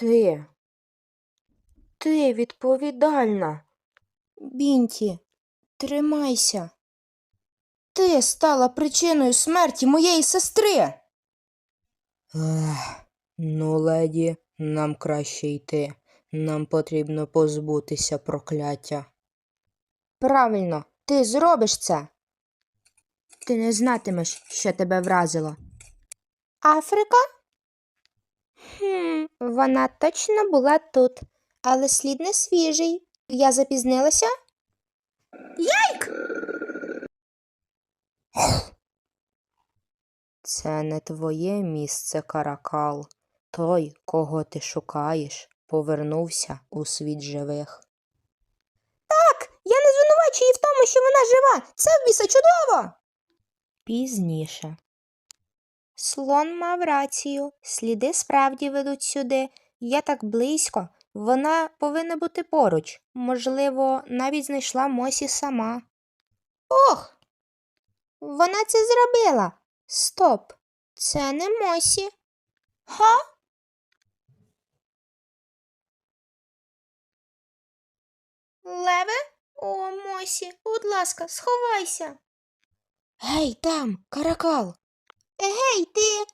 Ти. Ти відповідальна. Бінті, тримайся. Ти стала причиною смерті моєї сестри. Ех, ну, леді, нам краще йти. Нам потрібно позбутися прокляття. Правильно, ти зробиш це. Ти не знатимеш, що тебе вразило. Африка? Хм, вона точно була тут, але слід не свіжий. Я запізнилася? Яйк! Це не твоє місце, каракал. Той, кого ти шукаєш, повернувся у світ живих. Так, я не звинувачую її в тому, що вона жива. Це в біса чудово. Пізніше. Слон мав рацію. Сліди справді ведуть сюди. Я так близько. Вона повинна бути поруч. Можливо, навіть знайшла Мосі сама. Ох! Вона це зробила. Стоп. Це не Мосі. Га? Леве? О, Мосі, будь ласка, сховайся. Гей, там, каракал. Егей, ти.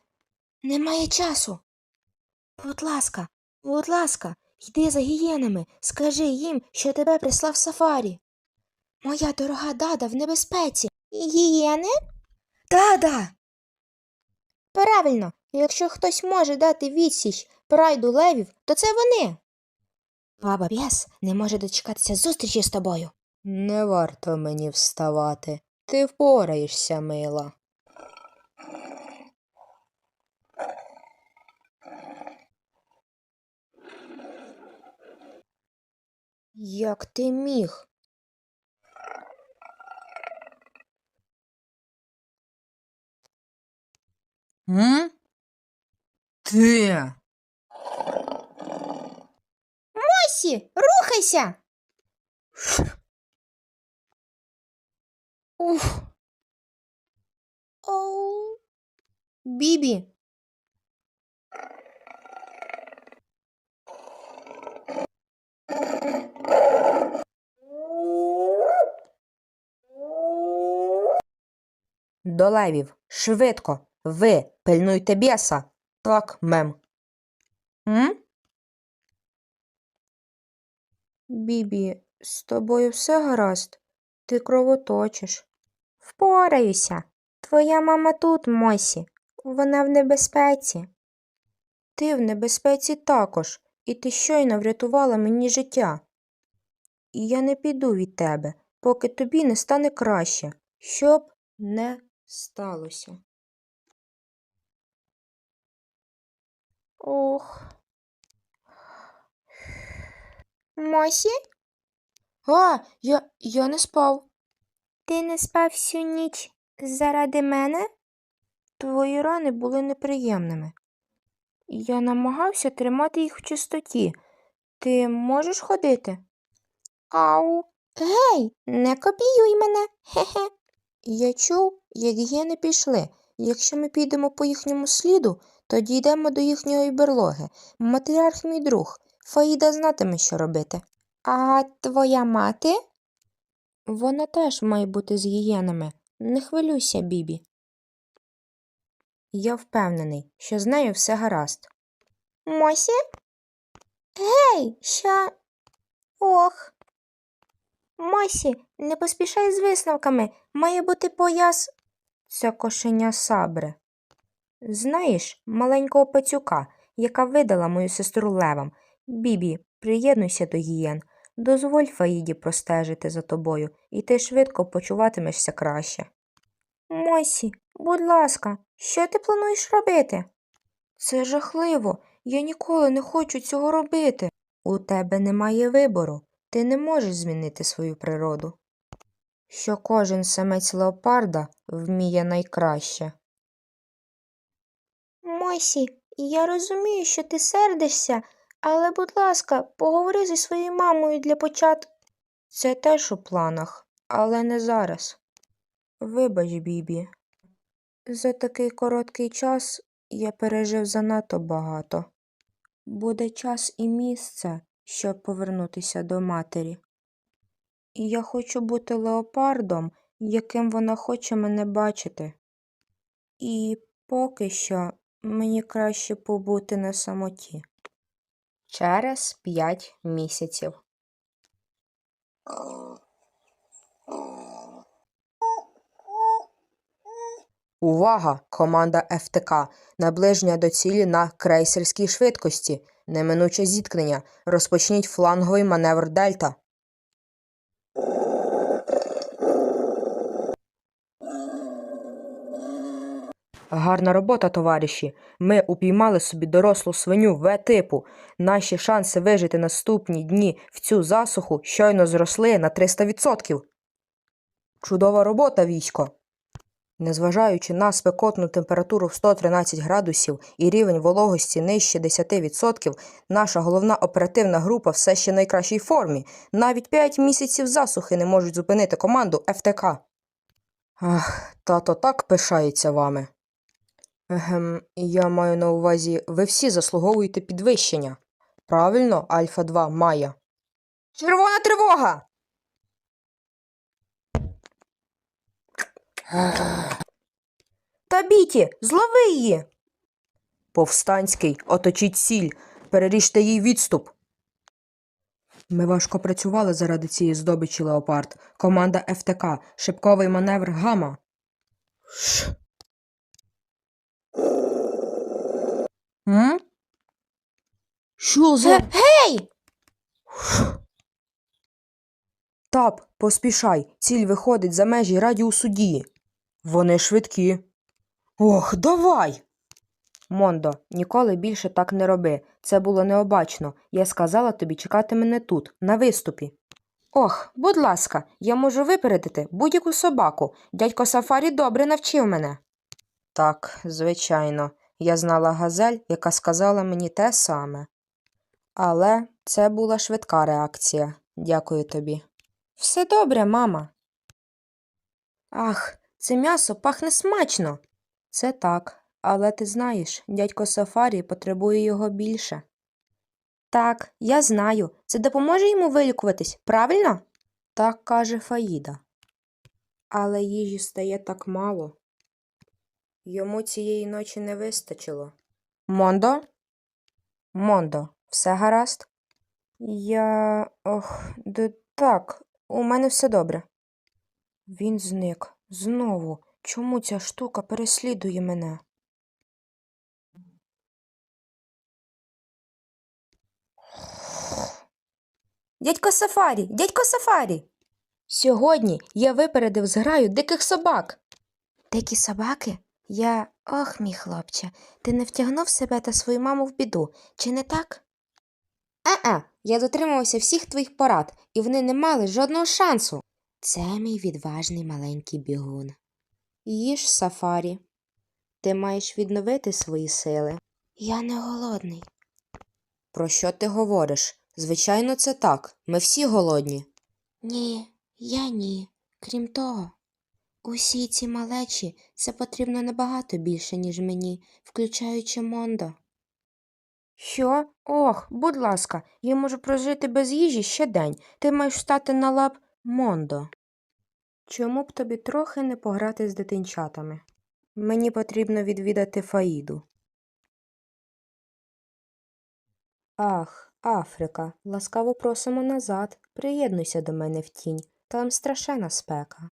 Немає часу. Будь ласка, будь ласка, йди за гієнами, скажи їм, що тебе прислав сафарі. Моя дорога дада в небезпеці. Гієни? Дада. Правильно, якщо хтось може дати відсіч прайду левів, то це вони. Баба Б'яс не може дочекатися зустрічі з тобою. Не варто мені вставати. Ти впораєшся, мила. Як ти міг? М? Ти. Мосі, рухайся. Уф. Оу. Бібі. До левів, швидко. Ви пильнуйте бєса. Так, мем. М? Бібі, з тобою все гаразд? Ти кровоточиш. Впораюся. Твоя мама тут, Мосі. Вона в небезпеці. Ти в небезпеці також, і ти щойно врятувала мені життя. Я не піду від тебе, поки тобі не стане краще, щоб не сталося. Ох. Мосі? А, я, я не спав. Ти не спав всю ніч заради мене? Твої рани були неприємними. Я намагався тримати їх в чистоті. Ти можеш ходити? Ау. Гей, не копіюй мене. Хе-хе. Я чув, як гієни пішли. Якщо ми підемо по їхньому сліду, то дійдемо до їхньої берлоги. Матріарх мій друг. Фаїда знатиме, що робити. А твоя мати? Вона теж має бути з гієнами. Не хвилюйся, Бібі. Я впевнений, що з нею все гаразд. Мосі? Гей, що? Ох. Мосі, не поспішай з висновками. Має бути пояс. Це кошеня сабри. Знаєш, маленького пацюка, яка видала мою сестру левам. Бібі, приєднуйся до гієн. Дозволь Фаїді простежити за тобою, і ти швидко почуватимешся краще. Мосі, будь ласка, що ти плануєш робити? Це жахливо. Я ніколи не хочу цього робити. У тебе немає вибору. Ти не можеш змінити свою природу. Що кожен самець леопарда вміє найкраще. Мосі, я розумію, що ти сердишся, але, будь ласка, поговори зі своєю мамою для початку. Це теж у планах, але не зараз. Вибач, Бібі. За такий короткий час я пережив занадто багато. буде час і місце, щоб повернутися до матері. І я хочу бути леопардом, яким вона хоче мене бачити. І поки що мені краще побути на самоті. Через п'ять місяців. Увага! Команда ФТК. Наближення до цілі на крейсерській швидкості. Неминуче зіткнення. Розпочніть фланговий маневр Дельта. Гарна робота, товариші. Ми упіймали собі дорослу свиню В-типу. Наші шанси вижити наступні дні в цю засуху щойно зросли на 300%. Чудова робота, військо. Незважаючи на спекотну температуру в 113 градусів і рівень вологості нижче 10%, наша головна оперативна група все ще в найкращій формі. Навіть 5 місяців засухи не можуть зупинити команду ФТК. Ах, тато так пишається вами. Егем, я маю на увазі, ви всі заслуговуєте підвищення. Правильно, Альфа 2 Майя. Червона тривога! Табіті, злови її. Повстанський, оточіть сіль, переріжте їй відступ. Ми важко працювали заради цієї здобичі Леопард. Команда ФТК, шипковий маневр Гама. М? Що за. Гей! Тап, поспішай, ціль виходить за межі радіусу дії. Вони швидкі. Ох, давай. Мондо, ніколи більше так не роби. Це було необачно. Я сказала тобі чекати мене тут, на виступі. Ох, будь ласка, я можу випередити будь-яку собаку. Дядько Сафарі добре навчив мене. Так, звичайно, я знала газель, яка сказала мені те саме. Але це була швидка реакція. Дякую тобі. Все добре, мама. Ах, це м'ясо пахне смачно. Це так, але ти знаєш, дядько Сафарі потребує його більше. Так, я знаю. Це допоможе йому вилікуватись, правильно? Так каже Фаїда. Але їжі стає так мало. Йому цієї ночі не вистачило. Мондо? Мондо, все гаразд? Я. ох, д- так, у мене все добре. Він зник. Знову. Чому ця штука переслідує мене? Дядько Сафарі, дядько Сафарі. Сьогодні я випередив зграю диких собак. Дикі собаки? Я. Ох, мій хлопче, ти не втягнув себе та свою маму в біду, чи не так? Е-е, я дотримувався всіх твоїх порад, і вони не мали жодного шансу. Це мій відважний маленький бігун. Їж сафарі. Ти маєш відновити свої сили. Я не голодний. Про що ти говориш? Звичайно, це так. Ми всі голодні. Ні, я ні. Крім того, усі ці малечі це потрібно набагато більше, ніж мені, включаючи Мондо. Що? Ох, будь ласка, я можу прожити без їжі ще день. Ти маєш стати на лап Мондо. Чому б тобі трохи не пограти з дитинчатами? Мені потрібно відвідати Фаїду. Ах, Африка, ласкаво просимо назад. Приєднуйся до мене в тінь. Там страшена спека.